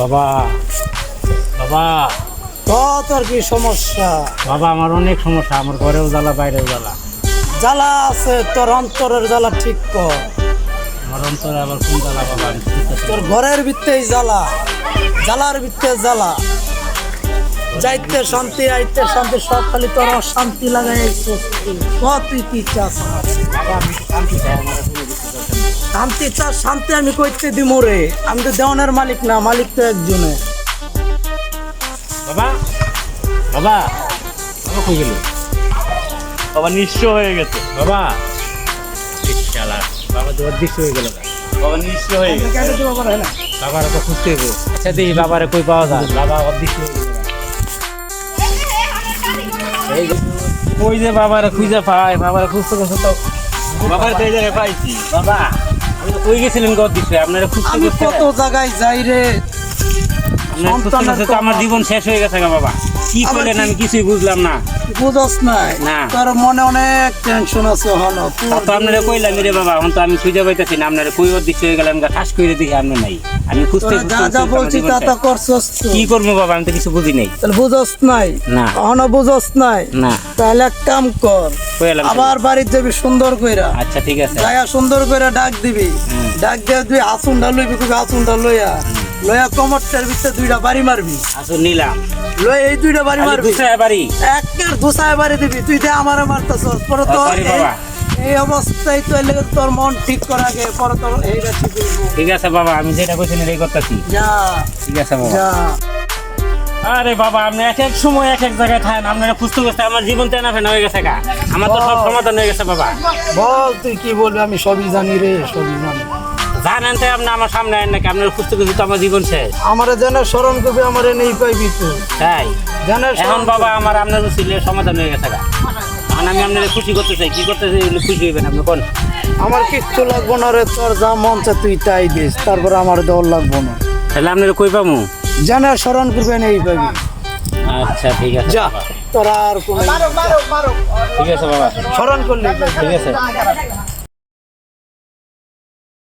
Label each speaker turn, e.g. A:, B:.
A: বাবা বাবা।
B: কত আর কি সমস্যা?
A: বাবা আমার অনেক সমস্যা আমার ঘরেও জ্বালা বাইরেও জ্বালা।
B: জ্বালা আছে তোর অন্তরের জ্বালা ঠিক কর।
A: আমার অন্তরে আবার কোন জ্বালা বাবা?
B: তোর ঘরের ভিত্তেই জ্বালা জ্বালার ভিত্তে জ্বালা। যাইতে শান্তি আইতে শান্তি সব খালি তোর অশান্তি লাগাই তুই কি চাস
A: বাবা আমি শান্তি চাই আমার।
B: শান্তি চাস শান্তি আমি কইতে দিব রে। আমি তো দেওয়ানের মালিক না মালিক তো একজনে।
A: বাবা বাবা বাবা কই গেল? বাবা নিঃস্ব হয়ে গেছে। বাবা ঠিক শালা বাবা তো অদৃশ্য হয়ে গেল। বাবা নিঃস্ব হয়ে গেছে। বাবার তো খুঁজতে হবে আচ্ছা দেখি বাবারে কই পাওয়া যায়? বাবা অদৃশ্য হয়ে গেল। যে, ওই যে বাবারে খুঁজে পাই বাবারে খুঁজতে খুঁজতে তো বাবার তো এই জায়গায় পাইছি। বাবা কই গেছিলেন গো দিছে আপনারা খুব
B: আমি কত জায়গায় যাই রে?
A: তো আমার জীবন শেষ হয়ে গেছে বাবা। কি করলেন? আমি কিছুই বুঝলাম না।
B: বুঝস নাই।
A: না।
B: তোর মনে অনেক টেনশন আছে হলো।
A: তা আপনারা কইলাম রে বাবা তো আমি খুঁজে পাইতেছি না আপনারা কই হয়ে গেলাম ঠাস দেখি আপনি নাই। আমি খুঁজতে
B: যা যা বলছি তা তা করছস
A: কি করব বাবা আমি তো কিছু বুঝি নাই।
B: তাহলে বুঝস নাই?
A: না।
B: এখনও বুঝস নাই?
A: না।
B: তাহলে এক কাম কর। আবার বাড়িতে যাবি সুন্দর কইরা।
A: আচ্ছা ঠিক আছে।
B: সুন্দর কইরা ডাক দিবি। ডাক দিয়ে তুই আসুনটা লইবি তুই আসুনটা লইয়া। লইয়া কমরটার ভিতরে দুইটা বাড়ি মারবি।
A: আসো নিলাম।
B: লই এই দুইটা বাড়ি মারবি।
A: দুসরা বাড়ি?
B: একের ধুসায় বাড়ি দিবি। তুই দে আমার পরে তো। এই- অবস্থায় তো তোর মন ঠিক করা আগে। পরে তোর এইটা ঠিক
A: ঠিক আছে বাবা আমি যেটা কইছি এই করতেছি।
B: যা।
A: ঠিক আছে বাবা।
B: যা।
A: আরে বাবা আপনি এক এক সময় এক এক জায়গায় থাকেন। আপনারা খুঁজতে খুঁজতে আমার জীবন তেনা ফেনা হয়ে গেছে গা। আমার তো সব সমাধান হয়ে গেছে বাবা।
B: বল তুই কি বলবি? আমি সবই জানি রে সবই জানি।
A: জানেন তো আপনি আমার সামনে আইন নাকি? আপনার খুঁজতে খুঁজতে তো আমার জীবন শেষ।
B: আমারে যেন স্মরণ করবি আমারে নেই পাইবি তুই।
A: তাই?
B: জানে
A: এখন বাবা আমার আপনার ছিল সমাধান হয়ে গেছে এখন আমি আপনার খুশি করতে চাই। কি করতে চাই খুশি হইবেন আপনি? কোন?
B: আমার কিচ্ছু লাগবো না রে তোর যা মন চায় তুই তাই দিস। তারপরে আমার দেওয়ার লাগবো না।
A: তাহলে আপনার কই পাবো?
B: জানে স্মরণ করবে নেই পাবি
A: আচ্ছা ঠিক আছে
B: যা। তোর আর কোনো
A: ঠিক আছে বাবা।
B: স্মরণ করলেই পাবি
A: ঠিক আছে।